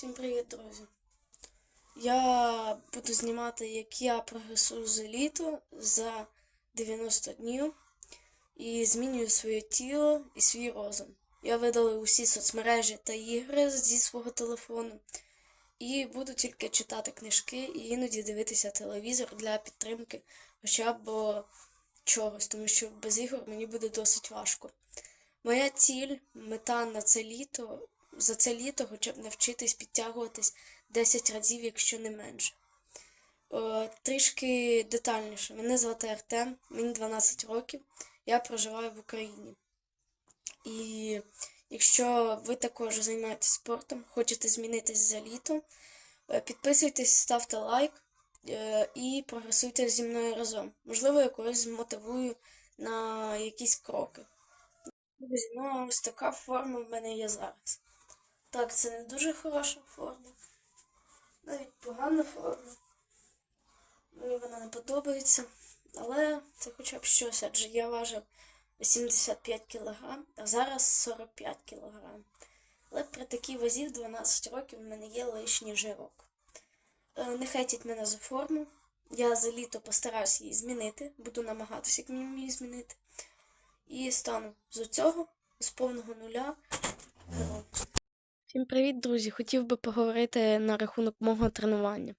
Всім привіт, друзі! Я буду знімати, як я прогресую за літо за 90 днів і змінюю своє тіло і свій розум. Я видалив усі соцмережі та ігри зі свого телефону і буду тільки читати книжки і іноді дивитися телевізор для підтримки хоча б чогось, тому що без ігор мені буде досить важко. Моя ціль, мета на це літо, за це літо хоча б навчитись підтягуватись 10 разів, якщо не менше. Е, трішки детальніше. Мене звати Артем, мені 12 років, я проживаю в Україні. І якщо ви також займаєтесь спортом, хочете змінитись за літо, е, підписуйтесь, ставте лайк е, і прогресуйте зі мною разом. Можливо, я когось змотивую на якісь кроки. Друзі, ну ось така форма в мене є зараз. Так, це не дуже хороша форма. Навіть погана форма. Мені вона не подобається. Але це хоча б щось, адже я важив 85 кг, а зараз 45 кг. Але при такій вазі в 12 років в мене є лишній жирок. Е, Не хейтіть мене за форму. Я за літо постараюся її змінити, буду намагатися як мінімум її змінити. І стану з цього, з повного нуля. Всім привіт, друзі! Хотів би поговорити на рахунок мого тренування.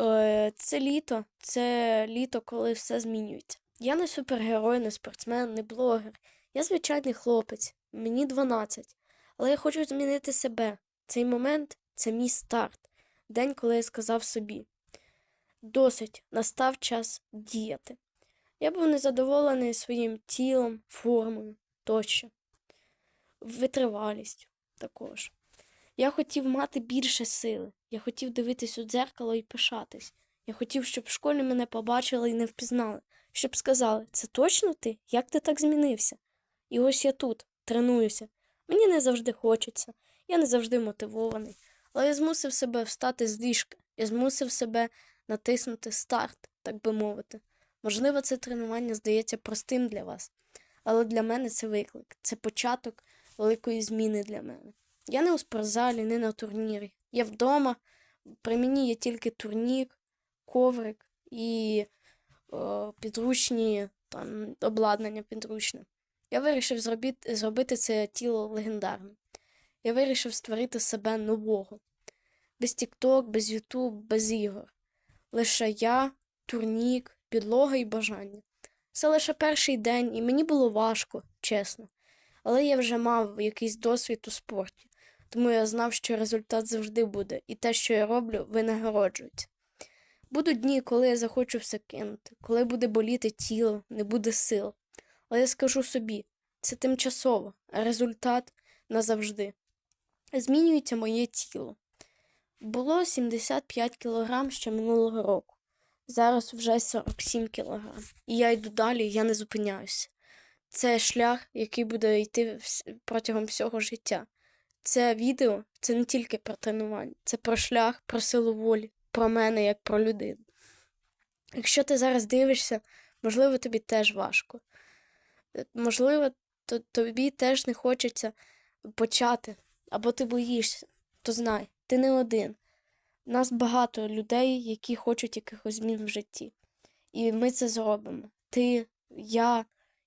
Е, Це літо, це літо, коли все змінюється. Я не супергерой, не спортсмен, не блогер. Я звичайний хлопець, мені 12. Але я хочу змінити себе. Цей момент це мій старт. День, коли я сказав собі: досить, настав час діяти. Я був незадоволений своїм тілом, формою тощо, витривалістю також. Я хотів мати більше сили. Я хотів дивитись у дзеркало і пишатись. Я хотів, щоб в школі мене побачили і не впізнали, щоб сказали, це точно ти? Як ти так змінився? І ось я тут, тренуюся. Мені не завжди хочеться, я не завжди мотивований. Але я змусив себе встати з ліжка, я змусив себе натиснути старт, так би мовити. Можливо, це тренування здається простим для вас, але для мене це виклик, це початок великої зміни для мене. Я не у спортзалі, не на турнірі. Я вдома, при мені є тільки турнір, коврик і о, підручні там, обладнання підручне. Я вирішив зробити, зробити це тіло легендарним. Я вирішив створити себе нового. Без TikTok, без YouTube, без ігор. Лише я, турнік, підлога і бажання. Це лише перший день, і мені було важко, чесно. Але я вже мав якийсь досвід у спорті, тому я знав, що результат завжди буде, і те, що я роблю, винагороджується. Будуть дні, коли я захочу все кинути, коли буде боліти тіло, не буде сил. Але я скажу собі, це тимчасово, а результат назавжди. Змінюється моє тіло. Було 75 кг ще минулого року. Зараз вже 47 кг. І я йду далі, я не зупиняюся. Це шлях, який буде йти протягом всього життя. Це відео це не тільки про тренування, це про шлях, про силу волі, про мене як про людину. Якщо ти зараз дивишся, можливо, тобі теж важко. Е, Можливо, то, тобі теж не хочеться почати, або ти боїшся, то знай, ти не один. Нас багато людей, які хочуть якихось змін в житті. І ми це зробимо. Ти, я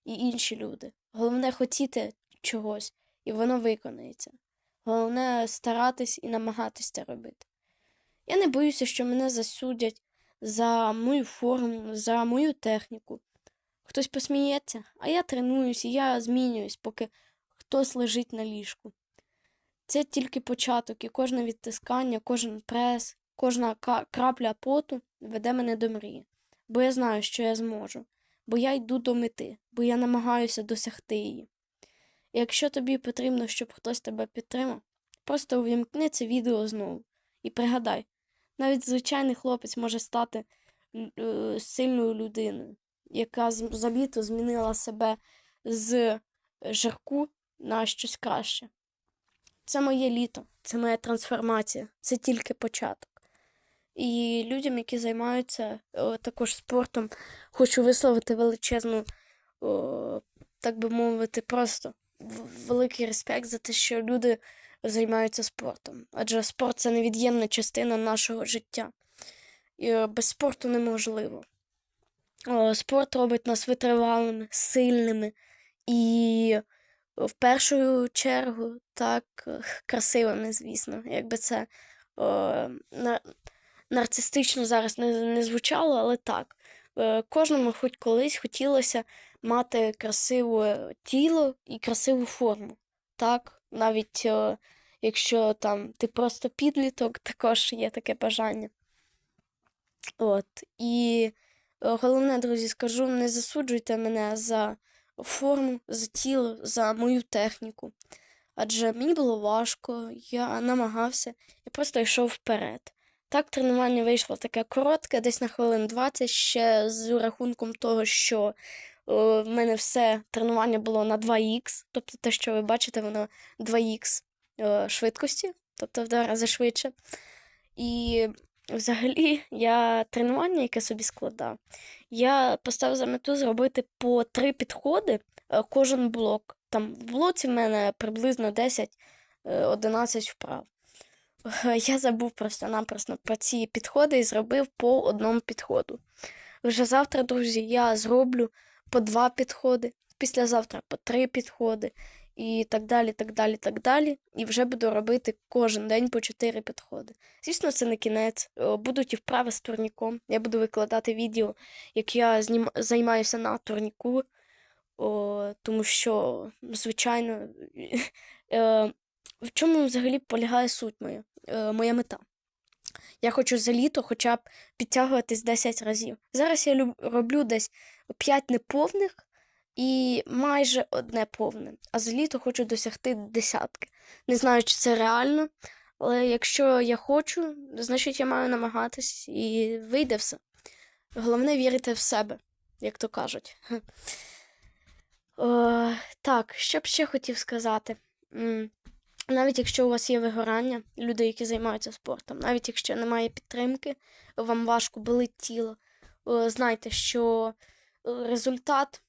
і інші люди. Головне хотіти чогось, і воно виконається. Головне старатись і намагатись це робити. Я не боюся, що мене засудять за мою форму, за мою техніку. Хтось посміється, а я тренуюсь і я змінююсь, поки хтось лежить на ліжку. Це тільки початок, і кожне відтискання, кожен прес, кожна крапля поту веде мене до мрії. Бо я знаю, що я зможу, бо я йду до мети, бо я намагаюся досягти її. І якщо тобі потрібно, щоб хтось тебе підтримав, просто увімкни це відео знову і пригадай, навіть звичайний хлопець може стати е, сильною людиною, яка за літо змінила себе з жарку на щось краще. Це моє літо, це моя трансформація, це тільки початок. І людям, які займаються о, також спортом, хочу висловити величезну, о, так би мовити, просто великий респект за те, що люди займаються спортом. Адже спорт це невід'ємна частина нашого життя. І без спорту неможливо. О, Спорт робить нас витривалими, сильними і в першу чергу так е, красивими, звісно. Якби це о, на, нарцистично зараз не, не звучало, але так. Е, Кожному хоч колись хотілося мати красиве тіло і красиву форму. Так, навіть е, якщо там ти просто підліток, також є таке бажання. От. І е, головне, друзі, скажу, не засуджуйте мене за форму, за тіло, за мою техніку. Адже мені було важко, я намагався, я просто йшов вперед. Так, тренування вийшло таке коротке, десь на хвилин 20, ще з рахунком того, що о, в мене все тренування було на 2х, тобто те, що ви бачите, воно 2х е, швидкості, тобто в два рази швидше. І взагалі я тренування, яке собі складав, я поставив за мету зробити по три підходи е, кожен блок. Там в блоці в мене приблизно 10-11 вправ. Е, Я забув просто-напросто про ці підходи і зробив по одному підходу. Вже завтра, друзі, я зроблю по два підходи, післязавтра по три підходи, і так далі, так далі, так далі. І вже буду робити кожен день по чотири підходи. Звісно, це не кінець. Будуть і вправи з турніком. Я буду викладати відео, як я знім... займаюся на турніку, О, тому що, звичайно, е, в чому взагалі полягає суть моя, е, моя мета. Я хочу за літо хоча б підтягуватись 10 разів. Зараз я люб- роблю десь 5 неповних і майже одне повне. А за літо хочу досягти десятки. Не знаю, чи це реально, але якщо я хочу, значить я маю намагатись і вийде все. Головне вірити в себе, як то кажуть. О, так, що б ще хотів сказати. Навіть якщо у вас є вигорання, люди, які займаються спортом, навіть якщо немає підтримки, вам важко болить тіло, е, знайте, що е, результат,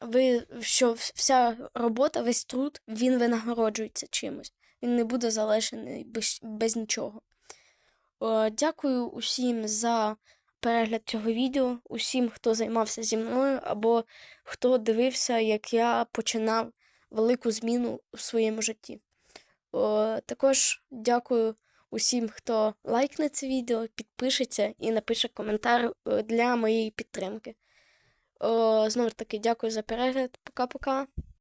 ви, що вся робота, весь труд, він винагороджується чимось. Він не буде залишений без, без нічого. Е, Дякую усім за перегляд цього відео, усім, хто займався зі мною, або хто дивився, як я починав велику зміну в своєму житті. О, також дякую усім, хто лайкне це відео, підпишеться і напише коментар е, для моєї підтримки. О, знову ж таки, дякую за перегляд. Пока-пока.